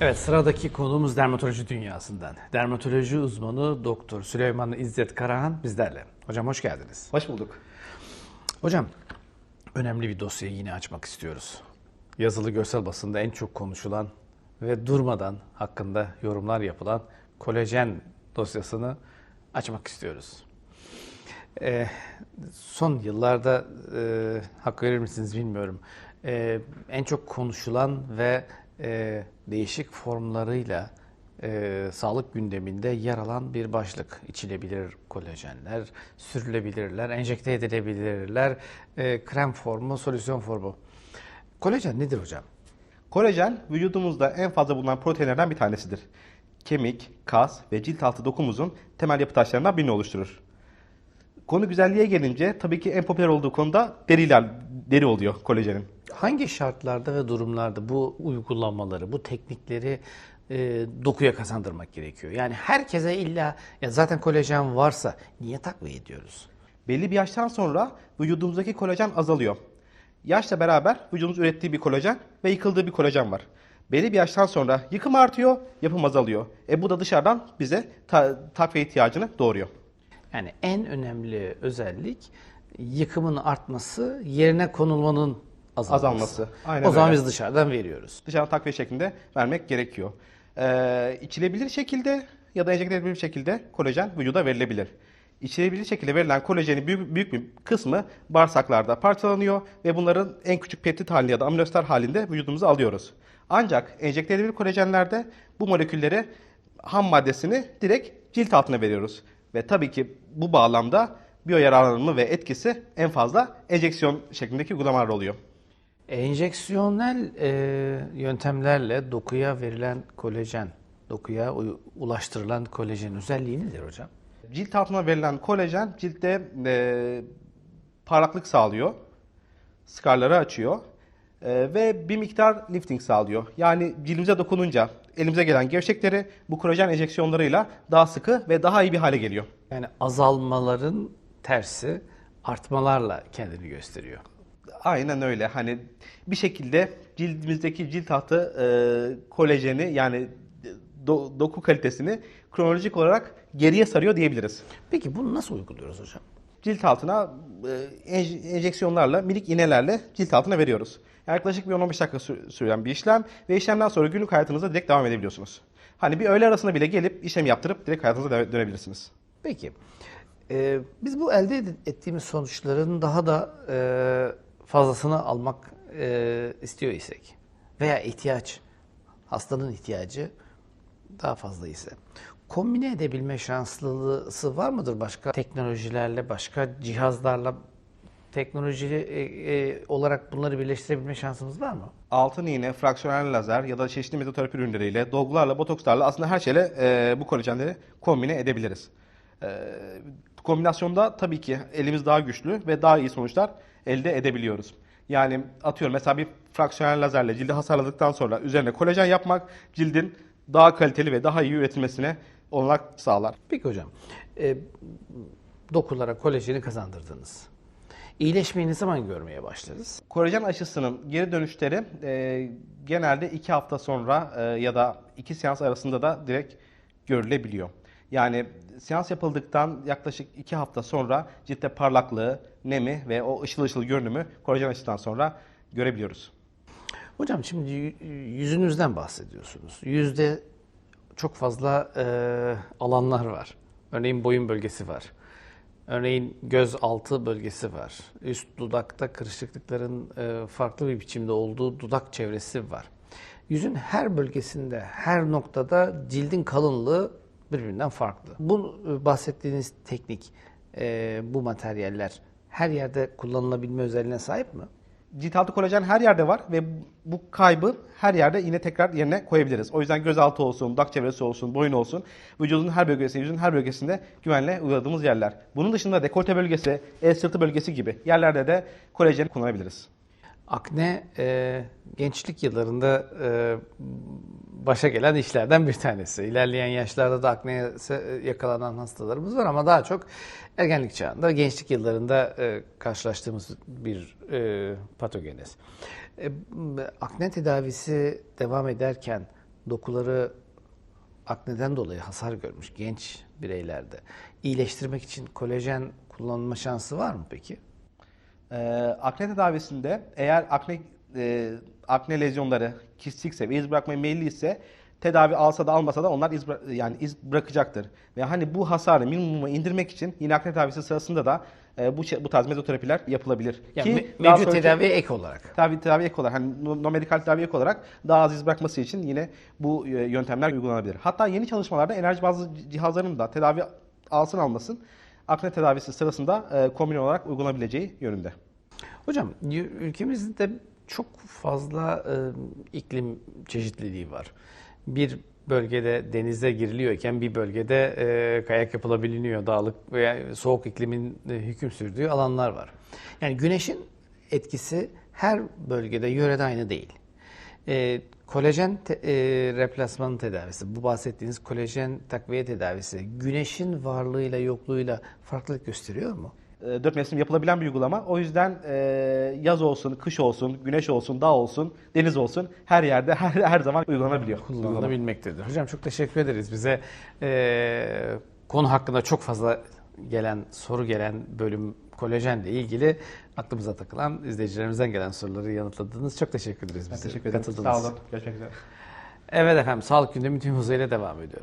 Evet sıradaki konuğumuz dermatoloji dünyasından. Dermatoloji uzmanı Doktor Süleyman İzzet Karahan bizlerle. Hocam hoş geldiniz. Hoş bulduk. Hocam önemli bir dosyayı yine açmak istiyoruz. Yazılı görsel basında en çok konuşulan ve durmadan hakkında yorumlar yapılan kolajen dosyasını açmak istiyoruz. Ee, son yıllarda e, hak verir misiniz bilmiyorum. Ee, en çok konuşulan ve e, değişik formlarıyla e, sağlık gündeminde yer alan bir başlık. İçilebilir kolajenler, sürülebilirler, enjekte edilebilirler, e, krem formu, solüsyon formu. Kolajen nedir hocam? Kolajen vücudumuzda en fazla bulunan proteinlerden bir tanesidir. Kemik, kas ve cilt altı dokumuzun temel yapı taşlarından birini oluşturur. Konu güzelliğe gelince tabii ki en popüler olduğu konuda deriler, deri oluyor kolajenin. Hangi şartlarda ve durumlarda bu uygulamaları, bu teknikleri e, dokuya kazandırmak gerekiyor? Yani herkese illa ya zaten kolajen varsa niye takviye ediyoruz? Belli bir yaştan sonra vücudumuzdaki kolajen azalıyor. Yaşla beraber vücudumuz ürettiği bir kolajen ve yıkıldığı bir kolajen var. Belli bir yaştan sonra yıkım artıyor, yapım azalıyor. E bu da dışarıdan bize ta- takviye ihtiyacını doğuruyor. Yani en önemli özellik yıkımın artması, yerine konulmanın azalması. Azalması, aynen o zaman öyle. biz dışarıdan veriyoruz. dışarıdan takviye şeklinde vermek gerekiyor. Ee, içilebilir şekilde ya da enjekte edilebilir şekilde kolajen vücuda verilebilir. İçilebilir şekilde verilen kolajenin büyük, büyük bir kısmı bağırsaklarda parçalanıyor ve bunların en küçük peptit halinde ya da aminoster halinde vücudumuza alıyoruz. Ancak enjekte edilebilir kolajenlerde bu molekülleri ham maddesini direkt cilt altına veriyoruz. Ve tabii ki bu bağlamda biyoyararlanımı ve etkisi en fazla enjeksiyon şeklindeki uygulamalar oluyor. Enjeksiyonel e, yöntemlerle dokuya verilen kolajen, dokuya ulaştırılan kolajen özelliği nedir hocam? Cilt altına verilen kolajen ciltte e, parlaklık sağlıyor, skarları açıyor e, ve bir miktar lifting sağlıyor. Yani cildimize dokununca elimize gelen gevşekleri bu kolajen enjeksiyonlarıyla daha sıkı ve daha iyi bir hale geliyor. Yani azalmaların tersi artmalarla kendini gösteriyor. Aynen öyle. Hani bir şekilde cildimizdeki cilt altı e, kolajeni yani do- doku kalitesini kronolojik olarak geriye sarıyor diyebiliriz. Peki bunu nasıl uyguluyoruz hocam? cilt altına e, enj- enjeksiyonlarla, minik iğnelerle cilt altına veriyoruz. Yaklaşık bir 10-15 dakika sü- süren bir işlem ve işlemden sonra günlük hayatınıza direkt devam edebiliyorsunuz. Hani bir öğle arasında bile gelip işlem yaptırıp direkt hayatınıza dö- dönebilirsiniz. Peki. Ee, biz bu elde ettiğimiz sonuçların daha da e, fazlasını almak e, istiyor isek veya ihtiyaç, hastanın ihtiyacı daha fazla ise kombine edebilme şanslılığı var mıdır başka teknolojilerle, başka cihazlarla teknoloji e, e, olarak bunları birleştirebilme şansımız var mı? Altın iğne, fraksiyonel lazer ya da çeşitli mezoterapi ürünleriyle, dolgularla, botokslarla aslında her şeyle e, bu kolajenleri kombine edebiliriz. E, kombinasyonda tabii ki elimiz daha güçlü ve daha iyi sonuçlar elde edebiliyoruz. Yani atıyorum mesela bir fraksiyonel lazerle cildi hasarladıktan sonra üzerine kolajen yapmak cildin daha kaliteli ve daha iyi üretilmesine olanak sağlar. Peki hocam, e, dokulara kolajeni kazandırdınız. İyileşmeyi ne zaman görmeye başlarız? Kolajen aşısının geri dönüşleri e, genelde 2 hafta sonra e, ya da 2 seans arasında da direkt görülebiliyor. Yani seans yapıldıktan yaklaşık 2 hafta sonra ciltte parlaklığı, nemi ve o ışıl ışıl görünümü kolajen aşısından sonra görebiliyoruz. Hocam şimdi yüzünüzden bahsediyorsunuz. Yüzde çok fazla e, alanlar var. Örneğin boyun bölgesi var. Örneğin göz altı bölgesi var. Üst dudakta kırışıklıkların e, farklı bir biçimde olduğu dudak çevresi var. Yüzün her bölgesinde, her noktada cildin kalınlığı birbirinden farklı. Bu e, bahsettiğiniz teknik, e, bu materyaller her yerde kullanılabilme özelliğine sahip mi? Cilt altı kolajen her yerde var ve bu kaybı her yerde yine tekrar yerine koyabiliriz. O yüzden gözaltı olsun, dudak çevresi olsun, boyun olsun, vücudun her bölgesi, yüzün her bölgesinde güvenle uyguladığımız yerler. Bunun dışında dekolte bölgesi, el sırtı bölgesi gibi yerlerde de kolajeni kullanabiliriz. Akne e, gençlik yıllarında e, başa gelen işlerden bir tanesi. İlerleyen yaşlarda da akneye yakalanan hastalarımız var ama daha çok ergenlik çağında, gençlik yıllarında e, karşılaştığımız bir e, patogeniz. E, akne tedavisi devam ederken dokuları akneden dolayı hasar görmüş genç bireylerde iyileştirmek için kolajen kullanılma şansı var mı peki? Ee, akne tedavisinde eğer akne e, akne lezyonları kistikse ve iz bırakmaya meyilliyse tedavi alsa da almasa da onlar iz yani iz bırakacaktır. Ve hani bu hasarı minimuma indirmek için yine akne tedavisi sırasında da e, bu bu tarz mezoterapiler yapılabilir. Yani me- daha mevcut tedaviye ek olarak. tedavi, tedavi ek olarak hani non-medikal tedavi ek olarak daha az iz bırakması için yine bu e, yöntemler uygulanabilir. Hatta yeni çalışmalarda enerji bazlı cihazların da tedavi alsın almasın akne tedavisi sırasında e, kombin olarak uygulanabileceği yönünde. Hocam ülkemizde çok fazla e, iklim çeşitliliği var. Bir bölgede denize giriliyorken bir bölgede e, kayak yapılabiliyor. Dağlık veya soğuk iklimin e, hüküm sürdüğü alanlar var. Yani güneşin etkisi her bölgede yörede aynı değil. E, kolajen te, e, replasman tedavisi, bu bahsettiğiniz kolajen takviye tedavisi güneşin varlığıyla yokluğuyla farklılık gösteriyor mu? E, dört mevsim yapılabilen bir uygulama. O yüzden e, yaz olsun, kış olsun, güneş olsun, dağ olsun, deniz olsun her yerde her her zaman uygulanabiliyor. Kullanılabilmektedir. Hocam çok teşekkür ederiz. Bize e, konu hakkında çok fazla gelen soru gelen bölüm kolajenle ilgili aklımıza takılan izleyicilerimizden gelen soruları yanıtladınız. Çok teşekkür ederiz Ben bize teşekkür ederim. katıldığınız Sağ olun. Görüşmek üzere. Evet efendim sağlık gündemi tüm hızıyla devam ediyor.